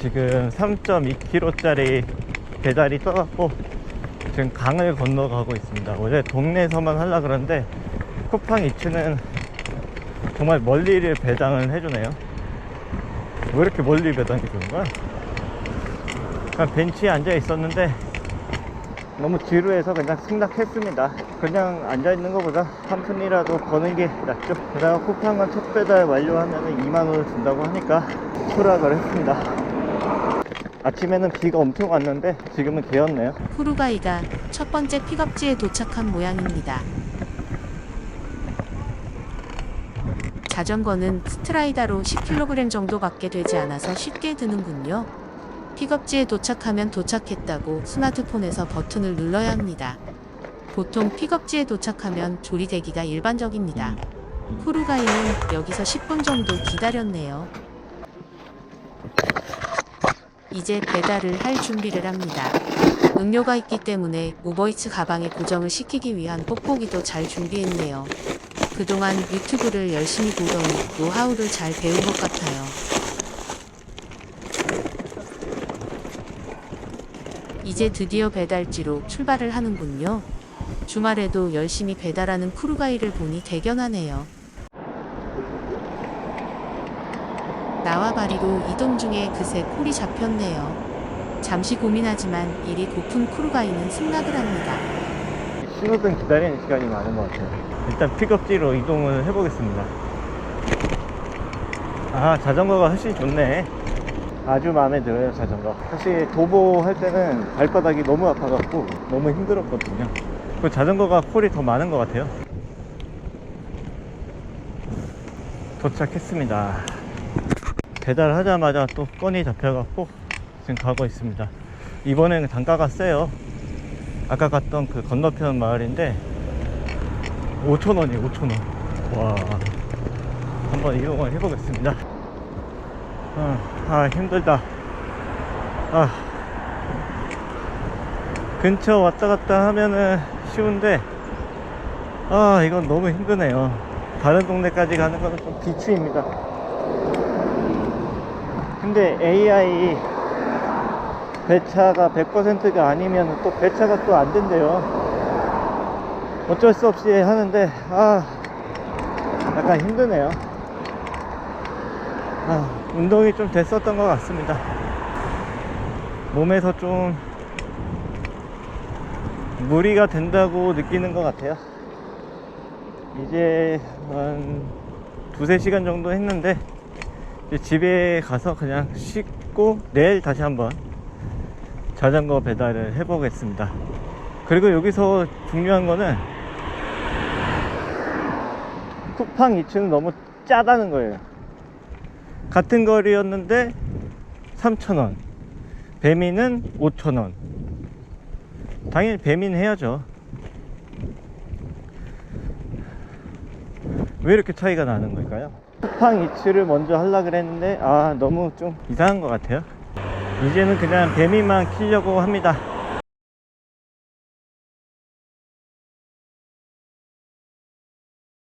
지금 3.2km짜리 배달이 떠갖고 지금 강을 건너가고 있습니다. 원래 동네에서만 하려 그러는데 쿠팡 이츠는 정말 멀리를 배당을 해주네요. 왜 이렇게 멀리 배당해 주는 거야? 그냥 벤치에 앉아 있었는데 너무 지루해서 그냥 승낙했습니다. 그냥 앉아 있는 것보다 한 푼이라도 버는 게 낫죠. 게다가 쿠팡은 첫 배달 완료하면 2만 원을 준다고 하니까 수락을 했습니다. 아침에는 비가 엄청 왔는데 지금은 개었네요. 후루가이가 첫 번째 픽업지에 도착한 모양입니다. 자전거는 스트라이다로 10kg 정도밖에 되지 않아서 쉽게 드는군요. 픽업지에 도착하면 도착했다고 스마트폰에서 버튼을 눌러야 합니다. 보통 픽업지에 도착하면 조리대기가 일반적입니다. 후루가이는 여기서 10분 정도 기다렸네요. 이제 배달을 할 준비를 합니다. 음료가 있기 때문에 우버이츠 가방에 고정을 시키기 위한 뽁뽁이도 잘 준비했네요. 그동안 유튜브를 열심히 보더니 노하우를 잘 배운 것 같아요. 이제 드디어 배달지로 출발을 하는군요. 주말에도 열심히 배달하는 쿠루가이를 보니 대견하네요. 나와 바리로 이동 중에 그새 콜이 잡혔네요. 잠시 고민하지만 일이 고픈 쿠루가이는 승낙을 합니다. 신호등 기다리는 시간이 많은 것 같아요. 일단 픽업지로 이동을 해보겠습니다. 아, 자전거가 훨씬 좋네. 아주 마음에 들어요, 자전거. 사실 도보 할 때는 발바닥이 너무 아파갖고 너무 힘들었거든요. 그 자전거가 콜이 더 많은 것 같아요. 도착했습니다. 배달하자마자 또 건이 잡혀갖고 지금 가고 있습니다. 이번에는 단가가 세요. 아까 갔던 그 건너편 마을인데 5천원이에요 5천원. 와. 한번 이용을 해보겠습니다. 아, 아 힘들다. 아. 근처 왔다 갔다 하면은 쉬운데 아 이건 너무 힘드네요. 다른 동네까지 가는 거는 좀 비추입니다 근데 AI 배차가 100%가 아니면 또 배차가 또 안 된대요. 어쩔 수 없이 하는데, 아, 약간 힘드네요. 아, 운동이 좀 됐었던 것 같습니다. 몸에서 좀 무리가 된다고 느끼는 것 같아요. 이제 한 두세 시간 정도 했는데, 집에 가서 그냥 씻고 내일 다시 한번 자전거 배달을 해보겠습니다. 그리고 여기서 중요한 거는 쿠팡 2층은 너무 짜다는 거예요. 같은 거리였는데 3,000원. 배민은 5,000원. 당연히 배민 해야죠. 왜 이렇게 차이가 나는 걸까요? 쿠팡 이츠를 먼저 하려고 그랬는데 아 너무 좀 이상한 것 같아요 이제는 그냥 배민만 키려고 합니다